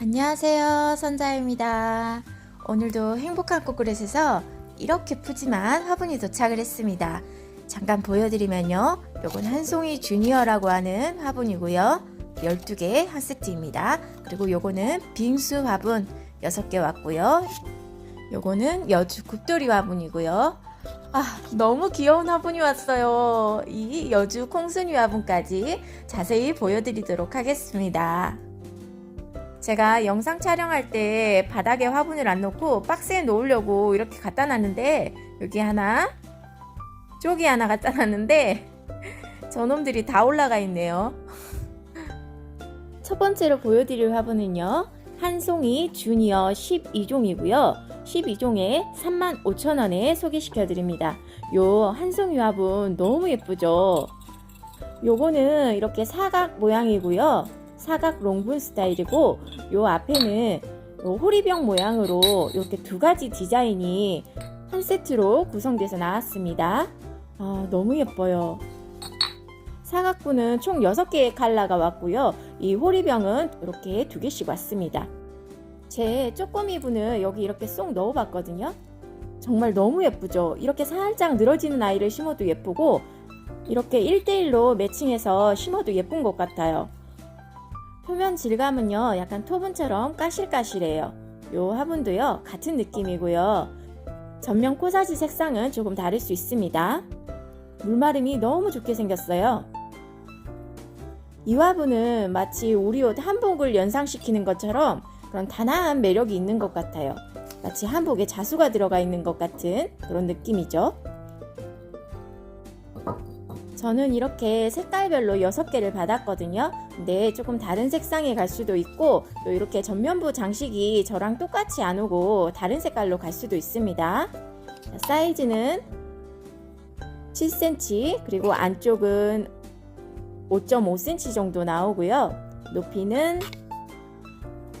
안녕하세요. 선자입니다. 오늘도 행복한 꽃그릇에서 이렇게 푸짐한 화분이 도착을 했습니다. 잠깐 보여드리면요. 요건 한송이 주니어라고 하는 화분이고요. 12개 한 세트입니다. 그리고 요거는 빙수 화분 6개 왔고요. 요거는 여주 굽돌이 화분이고요. 아, 너무 귀여운 화분이 왔어요. 이 여주 콩순이 화분까지 자세히 보여드리도록 하겠습니다. 제가 영상 촬영할 때 바닥에 화분을 안 놓고 박스에 놓으려고 이렇게 갖다 놨는데 여기 하나, 저기 하나 갖다 놨는데 저놈들이 다 올라가 있네요. 첫 번째로 보여드릴 화분은요. 한송이 주니어 12종이고요. 12종에 35,000원에 소개시켜 드립니다. 요 한송이 화분 너무 예쁘죠? 요거는 이렇게 사각 모양이고요. 사각 롱분 스타일이고 요 앞에는 요 호리병 모양으로 이렇게 두 가지 디자인이 한 세트로 구성돼서 나왔습니다. 아, 너무 예뻐요. 사각분은 총 6개의 컬러가 왔고요. 이 호리병은 이렇게 두 개씩 왔습니다. 제 쪼꼬미 분을 여기 이렇게 쏙 넣어봤거든요. 정말 너무 예쁘죠? 이렇게 살짝 늘어지는 아이를 심어도 예쁘고 이렇게 1대1로 매칭해서 심어도 예쁜 것 같아요. 표면 질감은요, 약간 토분처럼 까실까실해요. 요 화분도요, 같은 느낌이고요. 전면 코사지 색상은 조금 다를 수 있습니다. 물마름이 너무 좋게 생겼어요. 이 화분은 마치 우리 옷 한복을 연상시키는 것처럼 그런 단아한 매력이 있는 것 같아요. 마치 한복에 자수가 들어가 있는 것 같은 그런 느낌이죠. 저는 이렇게 색깔별로 6개를 받았거든요. 근데 조금 다른 색상에 갈 수도 있고 또 이렇게 전면부 장식이 저랑 똑같이 안 오고 다른 색깔로 갈 수도 있습니다. 자, 사이즈는 7cm 그리고 안쪽은 5.5cm 정도 나오고요. 높이는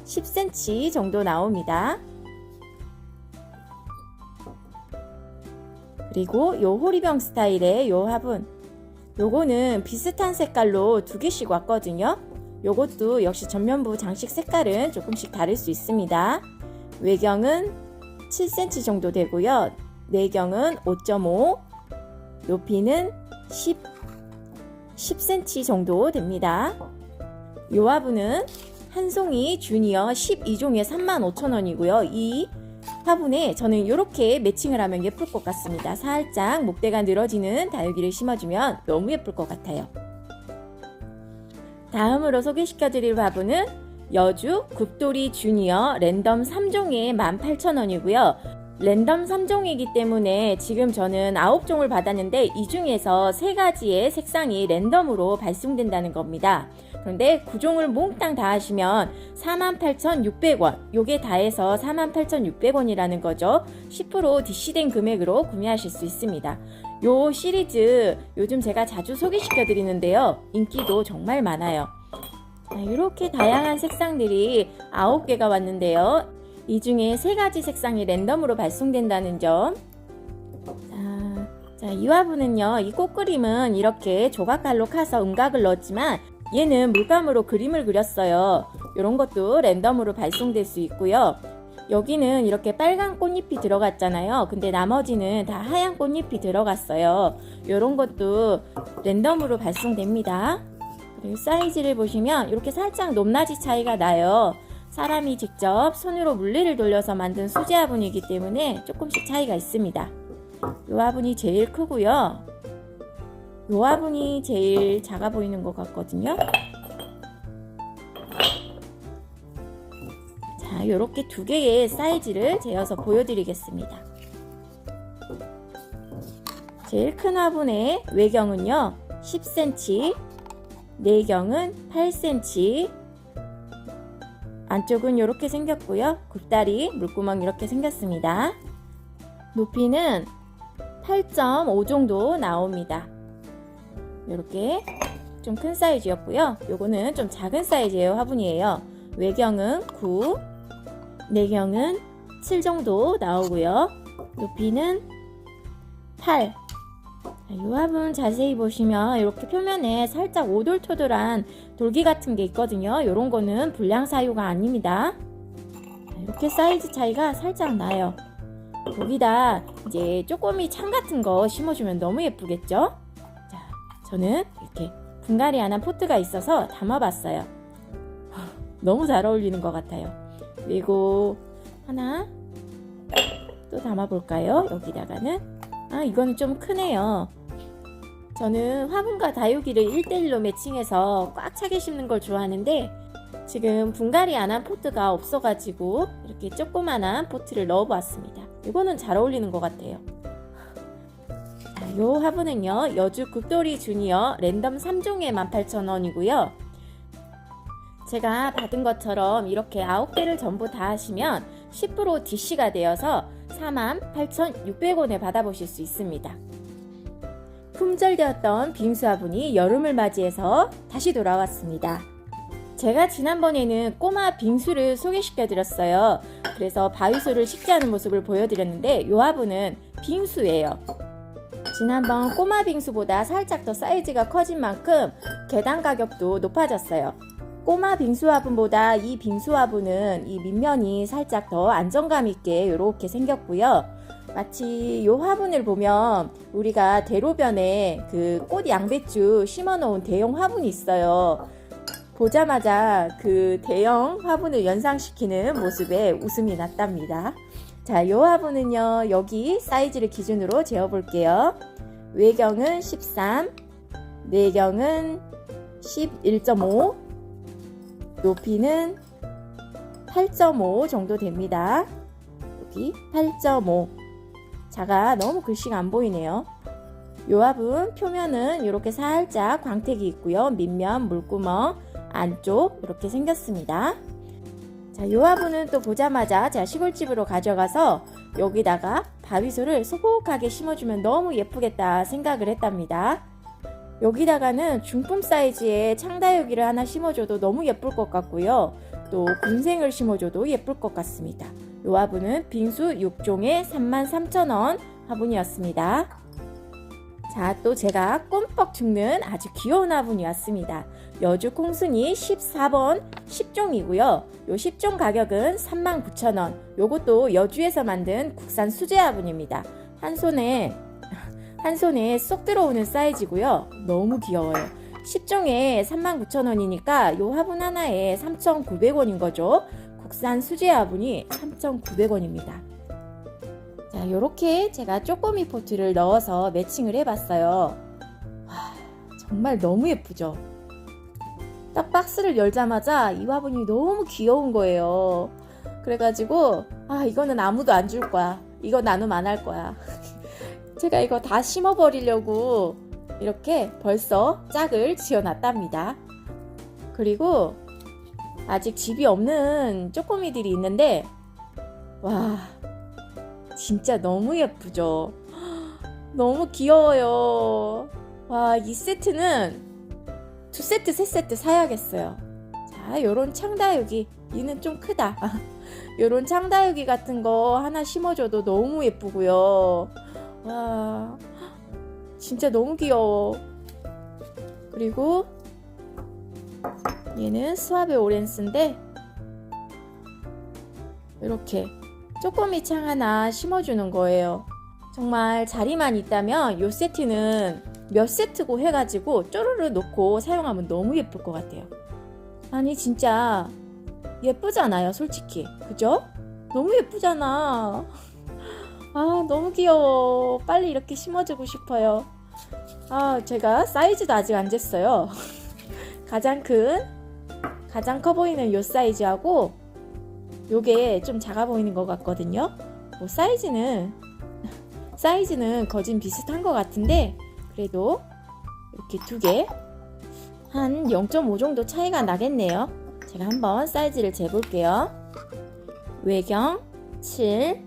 10cm 정도 나옵니다. 그리고 요 호리병 스타일의 요 화분 요거는 비슷한 색깔로 두 개씩 왔거든요. 요것도 역시 전면부 장식 색깔은 조금씩 다를 수 있습니다. 외경은 7cm 정도 되고요. 내경은 5.5, 높이는 10, 10cm 정도 됩니다. 요 화분은 한송이 주니어 12종에 35,000원이고요. 이 화분에 저는 이렇게 매칭을 하면 예쁠 것 같습니다. 살짝 목대가 늘어지는 다육이를 심어주면 너무 예쁠 것 같아요. 다음으로 소개시켜 드릴 화분은 여주 굽돌이 주니어 랜덤 3종에 18,000원이고요. 랜덤 3종이기 때문에 지금 저는 9종을 받았는데 이 중에서 3가지의 색상이 랜덤으로 발송된다는 겁니다. 그런데 9종을 몽땅 다 하시면 48,600원. 요게 다 해서 48,600원이라는 거죠. 10% DC된 금액으로 구매하실 수 있습니다. 요 시리즈 요즘 제가 자주 소개시켜 드리는데요. 인기도 정말 많아요. 자, 이렇게 다양한 색상들이 9개가 왔는데요. 이 중에 세 가지 색상이 랜덤으로 발송된다는 점. 자, 자, 이 화분은요, 이 꽃그림은 이렇게 조각깔로 카서 음각을 넣었지만 얘는 물감으로 그림을 그렸어요. 이런 것도 랜덤으로 발송될 수 있고요. 여기는 이렇게 빨간 꽃잎이 들어갔잖아요. 근데 나머지는 다 하얀 꽃잎이 들어갔어요. 이런 것도 랜덤으로 발송됩니다. 그리고 사이즈를 보시면 이렇게 살짝 높낮이 차이가 나요. 사람이 직접 손으로 물레를 돌려서 만든 수제 화분이기 때문에 조금씩 차이가 있습니다. 이 화분이 제일 크고요. 이 화분이 제일 작아 보이는 것 같거든요. 자, 이렇게 두 개의 사이즈를 재어서 보여드리겠습니다. 제일 큰 화분의 외경은요, 10cm, 내경은 8cm, 안쪽은 이렇게 생겼고요. 굽다리, 물구멍 이렇게 생겼습니다. 높이는 8.5 정도 나옵니다. 이렇게 좀 큰 사이즈였고요. 요거는 좀 작은 사이즈의 화분이에요. 외경은 9, 내경은 7 정도 나오고요. 높이는 8. 화분 자세히 보시면 이렇게 표면에 살짝 오돌토돌한 돌기 같은 게 있거든요. 이런 거는 불량 사유가 아닙니다. 자, 이렇게 사이즈 차이가 살짝 나요. 여기다 이제 쪼꼬미 창 같은 거 심어주면 너무 예쁘겠죠? 자, 저는 이렇게 분갈이 안한 포트가 있어서 담아봤어요. 너무 잘 어울리는 것 같아요. 그리고 하나 또 담아볼까요? 여기다가는 아 이거는 좀 크네요. 저는 화분과 다육이를 1대1로 매칭해서 꽉 차게 심는 걸 좋아하는데 지금 분갈이 안 한 포트가 없어가지고 이렇게 조그만한 포트를 넣어보았습니다. 이거는 잘 어울리는 것 같아요. 자, 요 화분은요 여주 국돌이 주니어 랜덤 3종에 18,000원이고요. 제가 받은 것처럼 이렇게 9개를 전부 다 하시면 10% DC가 되어서 48,600원에 받아보실 수 있습니다. 품절되었던 빙수 화분이 여름을 맞이해서 다시 돌아왔습니다. 제가 지난번에는 꼬마 빙수를 소개시켜 드렸어요. 그래서 바위소를 식재하는 모습을 보여드렸는데 이 화분은 빙수예요. 지난번 꼬마 빙수보다 살짝 더 사이즈가 커진 만큼 계단 가격도 높아졌어요. 꼬마 빙수 화분보다 이 빙수 화분은 이 밑면이 살짝 더 안정감 있게 이렇게 생겼고요. 마치 이 화분을 보면 우리가 대로변에 그 꽃 양배추 심어 놓은 대형 화분이 있어요. 보자마자 그 대형 화분을 연상시키는 모습에 웃음이 났답니다. 자, 이 화분은요, 여기 사이즈를 기준으로 재어 볼게요. 외경은 13, 내경은 11.5, 높이는 8.5 정도 됩니다. 여기 8.5. 자가 너무 글씨가 안 보이네요. 요 화분 표면은 이렇게 살짝 광택이 있고요. 밑면 물구멍 안쪽 이렇게 생겼습니다. 자, 요 화분은 또 보자마자 제가 시골집으로 가져가서 여기다가 바위소를 소복하게 심어주면 너무 예쁘겠다 생각을 했답니다. 여기다가는 중품 사이즈의 창다육이를 하나 심어줘도 너무 예쁠 것 같고요. 또 군생을 심어줘도 예쁠 것 같습니다. 요 화분은 빙수 6종에 33,000원 화분이었습니다. 자, 또 제가 꼼뻑 죽는 아주 귀여운 화분이 왔습니다. 여주 콩순이 14번 10종이고요. 요 10종 가격은 39,000원. 요것도 여주에서 만든 국산 수제 화분입니다. 한 손에 한 손에 쏙 들어오는 사이즈고요. 너무 귀여워요. 10종에 39,000원이니까 요 화분 하나에 3,900원인 거죠. 국산 수제 화분이 3,900원입니다. 자, 요렇게 제가 쪼꼬미 포트를 넣어서 매칭을 해봤어요. 와, 정말 너무 예쁘죠? 딱 박스를 열자마자 이 화분이 너무 귀여운 거예요. 그래가지고, 아, 이거는 아무도 안 줄 거야. 이거 나눔 안 할 거야. 제가 이거 다 심어버리려고 이렇게 벌써 짝을 지어놨답니다. 그리고 아직 집이 없는 쪼꼬미들이 있는데, 와, 진짜 너무 예쁘죠? 너무 귀여워요. 와, 이 세트는 두 세트, 세 세트 사야겠어요. 자, 요런 창다육이, 얘는 좀 크다. 요런 창다육이 같은 거 하나 심어줘도 너무 예쁘고요. 와, 진짜 너무 귀여워. 그리고 얘는 스와베 오렌스인데 이렇게 쪼꼬미 창 하나 심어주는 거예요. 정말 자리만 있다면 요 세트는 몇 세트고 해가지고 쪼르르 놓고 사용하면 너무 예쁠 것 같아요. 아니 진짜 예쁘잖아요 솔직히 그죠? 너무 예쁘잖아. 아 너무 귀여워. 빨리 이렇게 심어주고 싶어요. 아 제가 사이즈도 아직 안 쟀어요. 가장 큰 가장 커 보이는 요 사이즈하고 요게 좀 작아 보이는 것 같거든요. 뭐 사이즈는 사이즈는 거진 비슷한 것 같은데 그래도 이렇게 두 개 한 0.5 정도 차이가 나겠네요. 제가 한번 사이즈를 재볼게요. 외경 7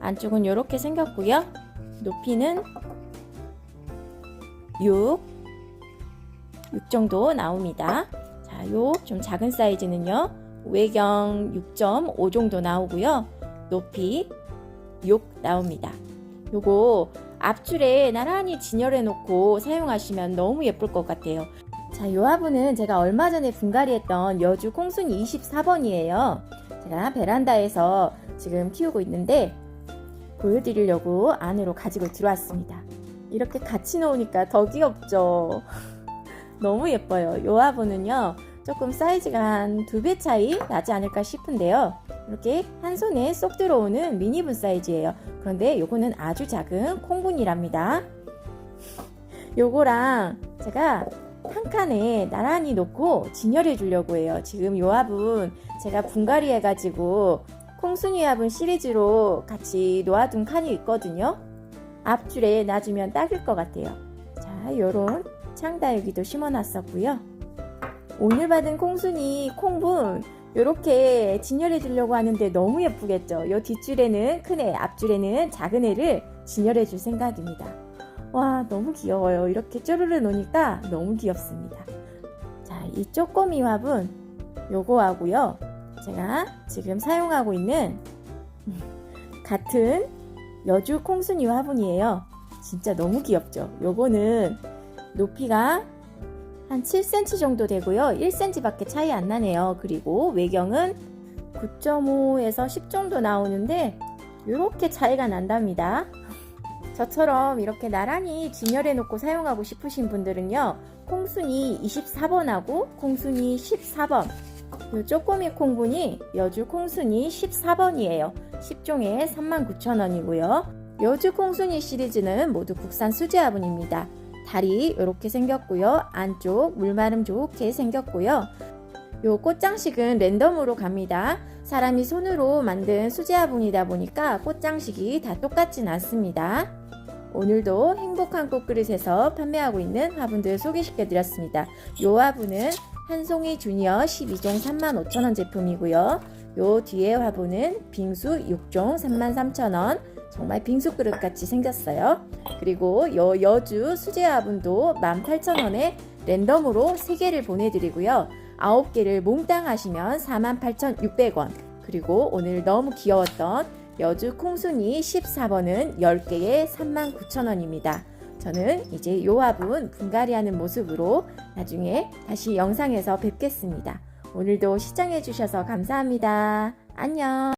안쪽은 이렇게 생겼고요. 높이는 6 6 정도 나옵니다. 자, 요좀 작은 사이즈는요. 외경 6.5 정도 나오고요. 높이 6 나옵니다. 요거 앞줄에 나란히 진열해 놓고 사용하시면 너무 예쁠 것 같아요. 자, 이 화분은 제가 얼마 전에 분갈이했던 여주 콩순이 24번이에요. 제가 베란다에서 지금 키우고 있는데 보여드리려고 안으로 가지고 들어왔습니다. 이렇게 같이 놓으니까 더 귀엽죠? 너무 예뻐요. 이 화분은요, 조금 사이즈가 한 두 배 차이 나지 않을까 싶은데요. 이렇게 한 손에 쏙 들어오는 미니분 사이즈예요. 그런데 요거는 아주 작은 콩분이랍니다. 요거랑 제가 한 칸에 나란히 놓고 진열해 주려고 해요. 지금 요 화분 제가 분갈이 해가지고 콩순이 화분 시리즈로 같이 놓아둔 칸이 있거든요. 앞줄에 놔주면 딱일 것 같아요. 자, 요런 창다육이도 심어놨었고요. 오늘 받은 콩순이 콩분 요렇게 진열해 주려고 하는데 너무 예쁘겠죠? 요 뒷줄에는 큰 애, 앞줄에는 작은 애를 진열해 줄 생각입니다. 와, 너무 귀여워요. 이렇게 쪼르르 놓으니까 너무 귀엽습니다. 자, 이 쪼꼬미 화분 요거 하고요. 제가 지금 사용하고 있는 같은 여주 콩순이 화분이에요. 진짜 너무 귀엽죠? 요거는 높이가 한 7cm 정도 되고요. 1cm밖에 차이 안 나네요. 그리고 외경은 9.5에서 10 정도 나오는데 이렇게 차이가 난답니다. 저처럼 이렇게 나란히 진열해 놓고 사용하고 싶으신 분들은요. 콩순이 24번하고 콩순이 14번 요 쪼꼬미 콩분이 여주 콩순이 14번이에요. 10종에 39,000원이고요. 여주 콩순이 시리즈는 모두 국산 수제 화분입니다. 다리 이렇게 생겼고요. 안쪽 물마름 좋게 생겼고요. 요 꽃장식은 랜덤으로 갑니다. 사람이 손으로 만든 수제 화분이다 보니까 꽃장식이 다 똑같진 않습니다. 오늘도 행복한 꽃그릇에서 판매하고 있는 화분들 소개시켜 드렸습니다. 요 화분은 한송이 주니어 12종 35,000원 제품이고요. 요 뒤에 화분은 빙수 6종 33,000원. 정말 빙수 그릇 같이 생겼어요. 그리고 요 여주 수제 화분도 18,000원에 랜덤으로 3개를 보내드리고요. 9개를 몽땅 하시면 48,600원. 그리고 오늘 너무 귀여웠던 여주 콩순이 14번은 10개에 39,000원입니다. 저는 이제 요 화분 분갈이하는 모습으로 나중에 다시 영상에서 뵙겠습니다. 오늘도 시청해주셔서 감사합니다. 안녕!